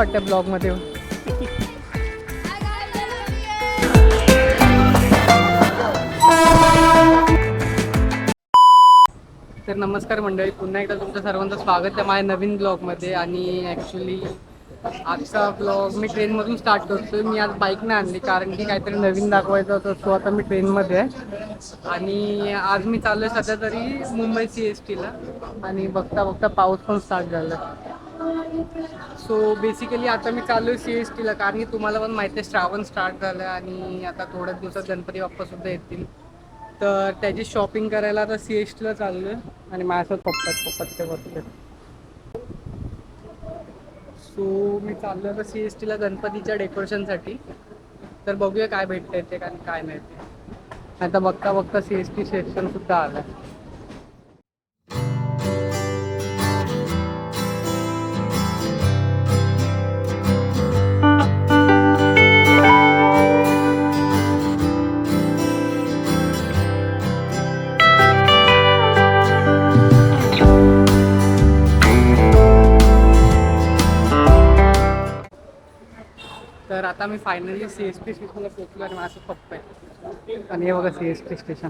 वाटतं ब्लॉगमध्ये. तर नमस्कार मंडळी पुन्हा एकदा तुमचं सर्वांचं स्वागत आहे माझ्या नवीन ब्लॉगमध्ये आणि ॲक्च्युली आजचा ब्लॉग मी ट्रेनमधून स्टार्ट करतो मी आज बाईक नाही आणली कारण की काहीतरी नवीन दाखवायचं होतं सो आता मी ट्रेनमध्ये आहे. आणि आज मी चाललो आहे सध्या तरी मुंबई सी एस टीला आणि बघता बघता पाऊस पण स्टार्ट झाला सो बेसिकली आता मी चालू आहे सी एस टीला कारण की तुम्हाला पण माहिती आहे श्रावण स्टार्ट झालं आणि आता थोड्याच दिवसात गणपती बाप्पासुद्धा येतील. तर त्याची शॉपिंग करायला आता सी एस टीला चाललो आहे आणि माझ्यासोबत पप्पात पप्पाचे बसले सो मी चाललो आता सी एस टीला गणपतीच्या डेकोरेशनसाठी तर बघूया काय भेटतंय ते आणि काय नाही ते. आता बघता बघता सी एस टी सेक्शन सुद्धा आलं तर आता मी फायनली सी एस टी स्टेशनला पोहोचलो आणि माझं पप्पा आहे. आणि हे बघा सी एस टी स्टेशन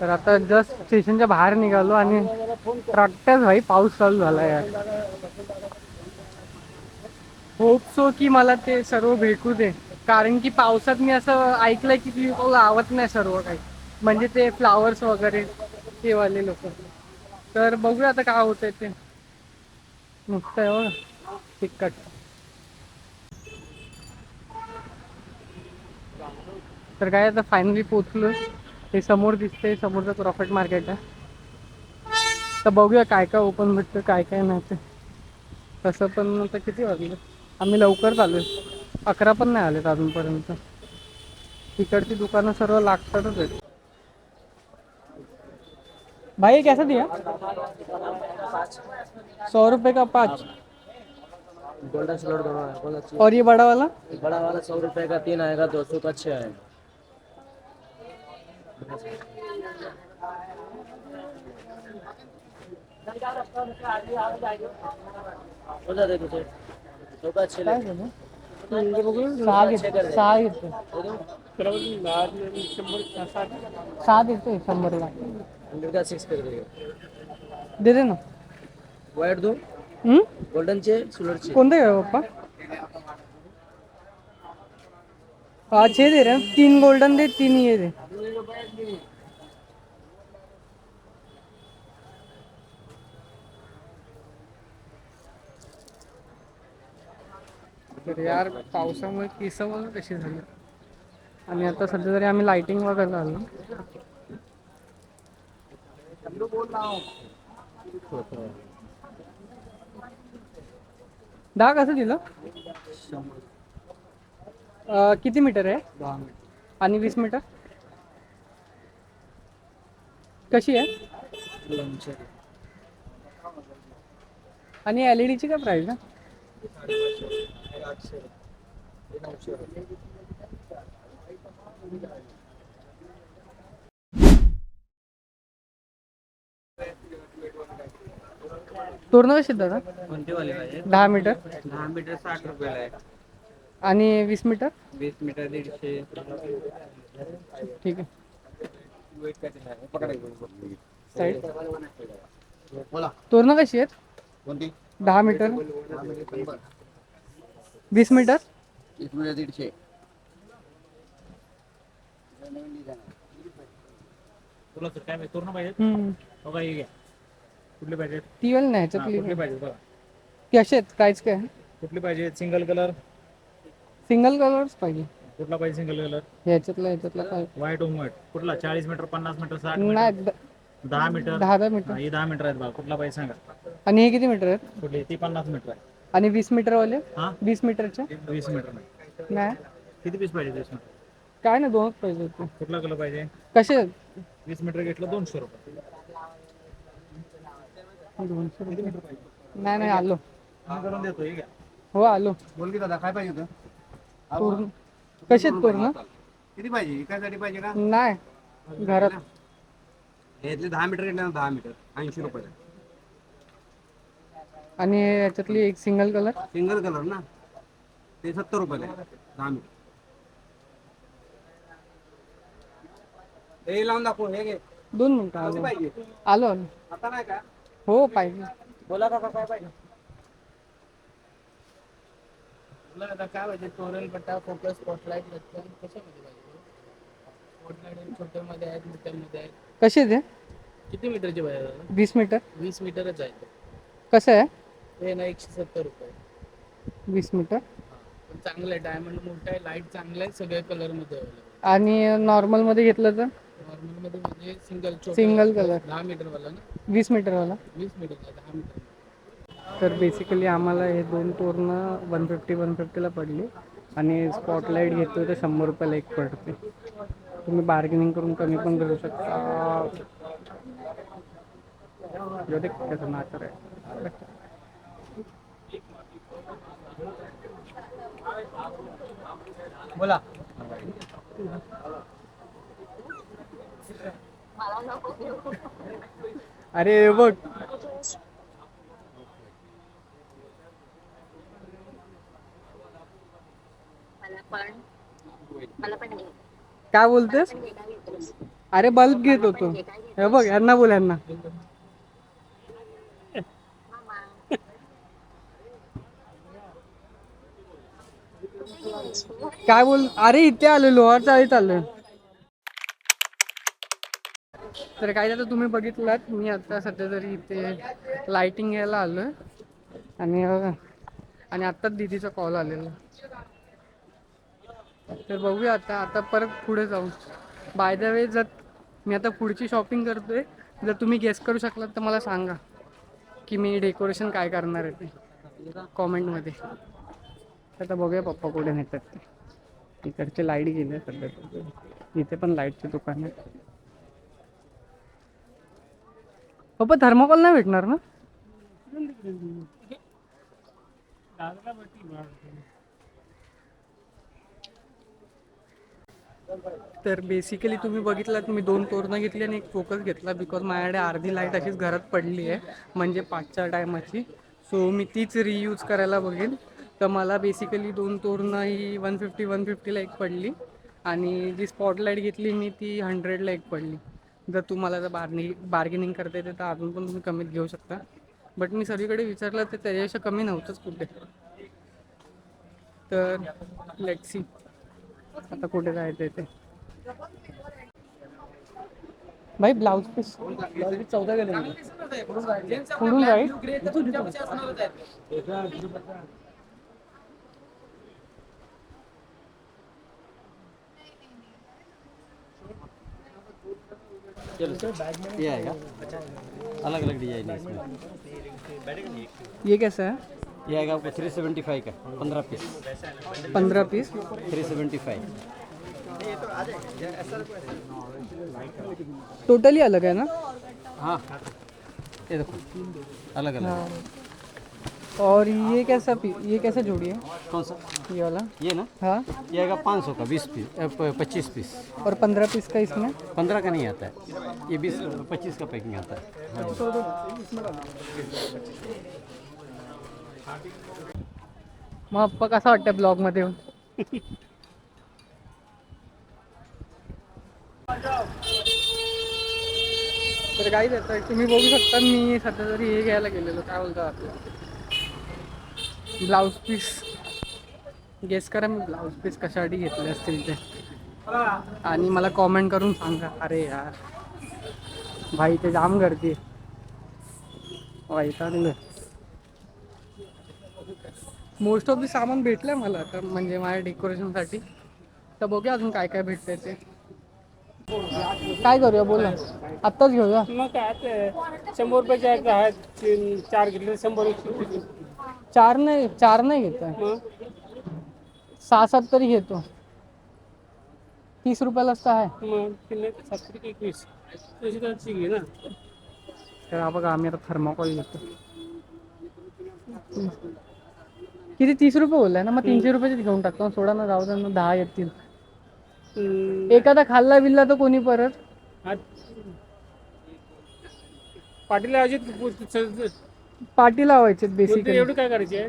तर आता जस्ट स्टेशनच्या बाहेर निघालो आणि प्रगट्याच भाई पाऊस चालू झाला यार. होप सो की मला ते सर्व भेटू दे. कारण की पावसात मी असं ऐकलंय की ती लोक लावत नाही सर्व काही. म्हणजे ते फ्लावर्स वगैरे. ते वाले लोक. तर बघूया आता काय होतंय ते. नुसतं आहे बघा तिखट तर काय आता फायनली पोचलो हे समोर दिसते समोरचं प्रॉफिट मार्केट आहे. तर बघूया काय काय ओपन भेटतं काय काय नाही ते. तसं पण आता किती वाजलं? आम्ही लवकर चालू अकरा पण नाही आलेत अजूनपर्यंत. तिकडची दुकानं सर्व लागतातच आहेत. भाई ये कैसा दिया? सौ रुपए का पाँच। गोल्डन स्लॉट दोनों है बहुत अच्छी। और ये बड़ा वाला? बड़ा वाला सौ रुपए का तीन आएगा दो सौ का छः आएगा। जाते कुछ। सौ का छः ले- झालं म्हणजे बघू सहा घेतो सहा घेतो दे दूँ? हंड्रेड का सिक्स कर देगा दे दे ना. वायर दो हम्म? गोल्डन चे सिल्वर चे कोणतं घ्यावं पप्पा? हा छे दे रे. तीन गोल्डन दे तीन ये दे. तर यार पावसामुळे केस वगैरे कशी झाली? आणि आता सध्या तरी आम्ही लाइटिंग वगैरे आलो दहा कसं दिलं? अं, किती मीटर आहे? आणि वीस मीटर? कशी आहे? आणि एल ई डीची काय प्राईस आहे? तोरणं कशी आहेत दादा? कोणते वाले पाहिजे? दहा मीटर. दहा मीटर साठ रुपयाला आहे. आणि वीस मीटर? वीस मीटर दीडशे. ठीक आहे. साईड. तोरणं कशी आहेत? कोणती? दहा मीटर. वीस मीटर? वीस मीटर दीडशे. तुला काय माहिती, तोरणं हम्म. हो का, हे घ्या. कुठले ती वेळ नाही हा, ह्याच्यातली कुठले पाहिजेत बघा. कसे आहेत प्राईस काय कुठले पाहिजे? Single colour? सिंगल कलर्स पाहिजे. कुठला पाहिजे सिंगल कलर? ह्याच्यातला ह्याच्यातला काय? व्हाईट ओम व्हाईट कुठला? चाळीस मीटर पन्नास मीटर साठ नाही मीटर द- दहा मीटर? दहा दहा मीटर. हा, हे दहा मीटर आहेत बघा. कुठला पाहिजे सांगा. आणि हे किती मीटर आहेत? कुठली? ती पन्नास मीटर आहे आणि वीस मीटर वाले हा? वीस मीटरचे? वीस मीटर नाही. नाही? किती पीस पाहिजे वीस मीटर? काय नाही दोनच पाहिजे होते. कुठला कलर पाहिजे? कसे आहेत? वीस मीटर घेतलं दोनशे रुपये. नाही नाही आलो. करून देतो हे घ्या. हो आलो. बोल की दादा काय पाहिजे होतं? पूर्ण. कशात पूर्ण? किती पाहिजे? विकायसाठी पाहिजे का? नाही घरात. यातले दहा मीटर घेतले दहा मीटर ऐंशी रुपये. आणि याच्यातली एक सिंगल कलर सिंगल कलर ना? ते सत्तर रुपये दहा मीटर हे लावून दाखव हे घे. दोन मिनिटं आलो आलो. आता नाही का? हो पाहिजे. बोला काका काय पाहिजे? आता काय पाहिजे? तोरण पट्टा फोकस स्पॉटलाईट लटकन कशामध्ये पाहिजे? आहेत मोठ्यामध्ये आहेत. कसे ते? किती मीटरचे पाहिजे दादा? वीस मीटर? वीस मीटरच आहे कसं आहे? ते ना एकशे सत्तर रुपये. वीस मीटर? पण चांगलं आहे. डायमंड मोठा आहे लाइट चांगला आहे सगळ्या कलरमध्ये अवेलेबल आणि नॉर्मलमध्ये घेतलं तर? नॉर्मलमध्ये म्हणजे सिंगल Single color. दहा मीटरवाला ना? वीस मीटरवाला? वीस दहा मीटर तर बेसिकली आम्हाला हे दोन तोरण वन फिफ्टी वन फिफ्टीला पडली. आणि स्पॉटलाईट घेतोय तर शंभर रुपयाला एक पडते. तुम्ही बार्गेनिंग करून कमी पण करू शकता. त्याचं नाचर आहे. बोला. अरे बघ. मला पण मला पण घे. काय बोलतेस? घे काय घेतोस अरे बल्ब घेत होतो. हे बघ यांना बोल यांना मामा. काय बोल अरे इथे आलो लोहार चाळीत आलोय. तर काय तर तुम्ही बघितलात मी आता सध्या तरी इथे लाइटिंग घ्यायला आलोय. आणि आणि आत्ताच दीदीचा कॉल आलेला. तर बघूया आता आता परत पुढे जाऊ. बाय द वे जर मी आता पुढची शॉपिंग करतोय जर तुम्ही गेस करू शकलात तर मला सांगा की मी डेकोरेशन काय करणार आहे ते कॉमेंटमध्ये आता बघूया पप्पा कुठे नेतात ते. इकडचे लाइट गेले सध्या. तर. इथे पण लाईटचे दुकान आहे. पप्पा थर्माकोल नाही भेटणार ना? तर बेसिकली तुम्ही बघितलात मी दोन तोरणं घेतली आणि एक फोकस घेतला बिकॉज माझ्याकडे अर्धी लाइट अशीच घरात पडली आहे म्हणजे पाचच्या टायमाची सो मी तीच रियूज करायला बघेन. तर मला बेसिकली दोन तोरणं ही वन फिफ्टी वन फिफ्टीला एक पडली. आणि जी स्पॉटलाईट घेतली मी ती हंड्रेडला एक पडली. जर तुम्हाला जर बार्नि बार्गेनिंग करता येते तर अजून पण तुम्ही कमीत घेऊ शकता. बट मी सगळीकडे विचारलं तर त्याच्यापेक्षा कमी नव्हतंच कुठे. तर लेट सी आता कुठे जायचं ते. भाई ब्लाउज पीस ब्लाउज पीस चौदा गेले. राईट ये आएगा। अलग अलग डिज़ाइन है इसमें। ये कैसा है ये आएगा आपको थ्री सेवेंटी फाइव का पंद्रह पीस पंद्रह piece three seventy five totally अलग है ना? हाँ। ये देखो अलग अलग और ये कैसा ये कैसा जोड़ी है? कौन सा? ये वाला? ये ना? हाँ। ये आएगा पाँच सौ का बीस पीस पच्चीस पीस। और पंद्रह पीस का इसमें? पंद्रह का नहीं आता है। ये बीस पच्चीस का पैकिंग आता है। मग अप्पा कसा वाटतं ब्लॉगमध्ये येऊन? तर काही देत तुम्ही बघू शकता मी सध्या तरी हे घ्यायला गेलेलो काय बोलतात आपलं? Blouse piece. गेस करा मी ब्लाऊज पीस कशासाठी घेतले असतील ते. आणि मला कॉमेंट करून सांगा. अरे यार. भाई ते जाम गर्दी वैतागलं मोस्ट ऑफ दी सामान भेटलंय मला तर म्हणजे माझ्या डेकोरेशनसाठी तर बघूया अजून काय काय भेटतंय ते. काय करूया? बोला. आत्ताच घेऊया. मग काय ते शंभर रुपयाचे आहेत तीन चार घेतले शंभर रुपये. चार नाही चार नाही घेत मग? सहा सात तरी घेतो. तीस रुपयालाच तर आहे. मग? तिने सातशे एकवीस तशी तर घे ना. तर हा बघा आम्ही आता थर्माकॉल घेतो. किती? तीस रुपये बोललाय ना मग तीनशे रुपयाचे घेऊन टाकतो. सोडा ना जाऊ द्या ना दहा येतील. एखादा खाल्ला बिल्ला तर कोणी परत? पाटील अजित पाटी लावायचे बेसिकली एवढं काय करायचे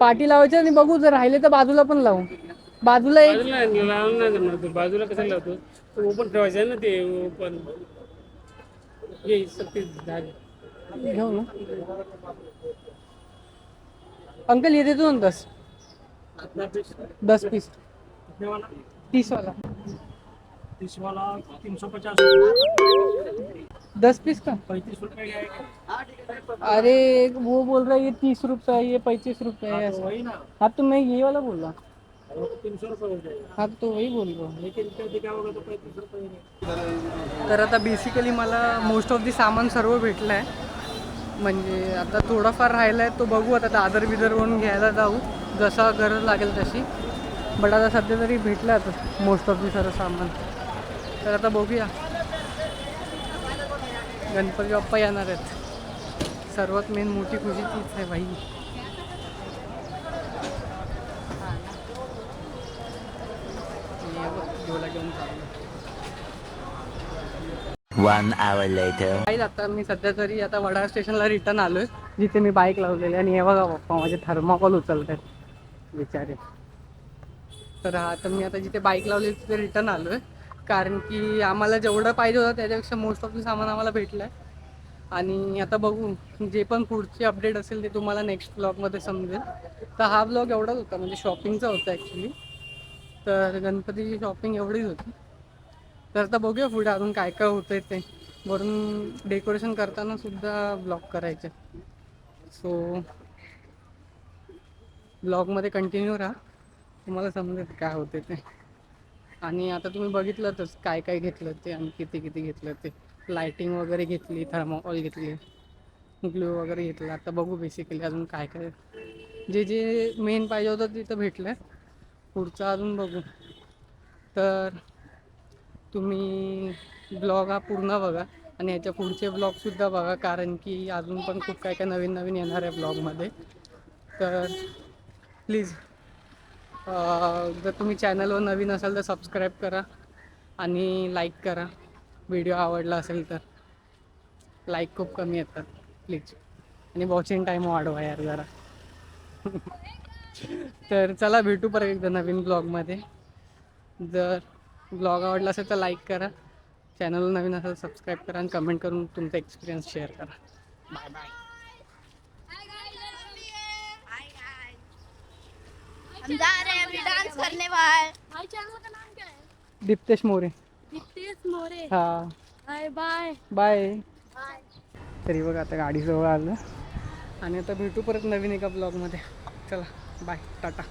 पाटी लावायचे आणि बघू जर राहिले तर बाजूला पण लावू. बाजूला एक बाजूला लावून नाही जमणार तो. बाजूला कसं लावतो? ओपन ठेवायचं आहे ना ते ओपन घेऊ ना. अंकल ये देतो ना दस. दस पीस तीस वाला तीस वाला तीन सौ पचास. दस पीस का? पैंतीस रुपये का अरे वो बोल रहा है ये तीस रुपए है ये पैंतीस रुपए है ऐसा। वही ना। हाँ तो मैं ये वाला बोल रहा हूँ। वो तो तीन सौ रुपये हो जाएगा। हाँ तो वही बोल रहा हूँ। लेकिन क्या दिखा होगा तो पैंतीस रुपये तर आता बेसिकली मला मोस्ट ऑफ दी सामान सर्व भेटलं आहे म्हणजे आता थोडाफार राहिला आहे तो बघू आता दादर बिदरवरून घ्यायला जाऊ. जसा गरज लागेल तशी. बट आता सध्या तरी भेटलं आता मोस्ट ऑफ दी सर्व सामान. तर आता बघूया. गणपती बाप्पा येणार आहेत. सर्वात मेन मोठी खुशी तीच आहे. काही आता मी सध्या तरी आता वडाळा स्टेशनला रिटर्न आलोय. जिथे मी बाईक लावलेली. आणि हे बघा पप्पा माझे थर्माकॉल उचलत आहेत बिचारे. तर तर मी आता जिथे बाईक लावली तिथे रिटर्न आलोय. कारण की आम्हाला जेवढं पाहिजे होतं त्याच्यापेक्षा मोस्ट ऑफ द सामान आम्हाला भेटलं आहे आणि आता बघू जे पण पुढची अपडेट असेल ते तुम्हाला नेक्स्ट ब्लॉगमध्ये समजेल. तर हा ब्लॉग एवढाच होता म्हणजे शॉपिंगचा होता ॲक्च्युली तर गणपतीची शॉपिंग एवढीच होती. तर आता बघूया पुढे अजून काय काय होतंय ते. वरून डेकोरेशन करताना सुद्धा ब्लॉग करायचे. सो ब्लॉगमध्ये कंटिन्यू राहा. तुम्हाला समजेल काय होते ते. आणि आता तुम्ही बघितलंच काय काय घेतलं ते आणि किती किती घेतलं ते. लायटिंग वगैरे घेतली थर्मोकॉल घेतली ग्लू वगैरे घेतलं. आता बघू बेसिकली अजून काय काय. जे जे मेन पाहिजे होतं तिथं भेटलं. पुढचं अजून बघू. तर तुम्ही ब्लॉग हा पूर्ण बघा आणि याच्या पुढचे ब्लॉगसुद्धा बघा कारण की अजून पण खूप काय काय नवीन नवीन येणार आहे ब्लॉगमध्ये तर प्लीज जर तुम्ही चॅनलवर नवीन असाल तर सबस्क्राईब करा आणि लाईक करा. व्हिडिओ आवडला असेल तर. लाईक खूप कमी येतात प्लीज आणि वॉचिंग टाईम वाढवा यार जरा. तर चला भेटू परत एकदा नवीन ब्लॉगमध्ये जर ब्लॉग आवडला असेल तर लाईक करा. चॅनल नवीन असेल तर सबस्क्राईब करा आणि कमेंट करून तुमचा एक्सपिरियन्स शेअर करा. बाय बाय हम जा रहे हैं अभी डांस करने वाले भाई चैनल का नाम क्या है? दीप्तेश मोरे। नितेश मोरे? हा। बाय बाय बाय तरी बघा आता गाडीजवळ आलं. आणि आता भेटू परत नवीन एका ब्लॉगमध्ये चला बाय टाटा.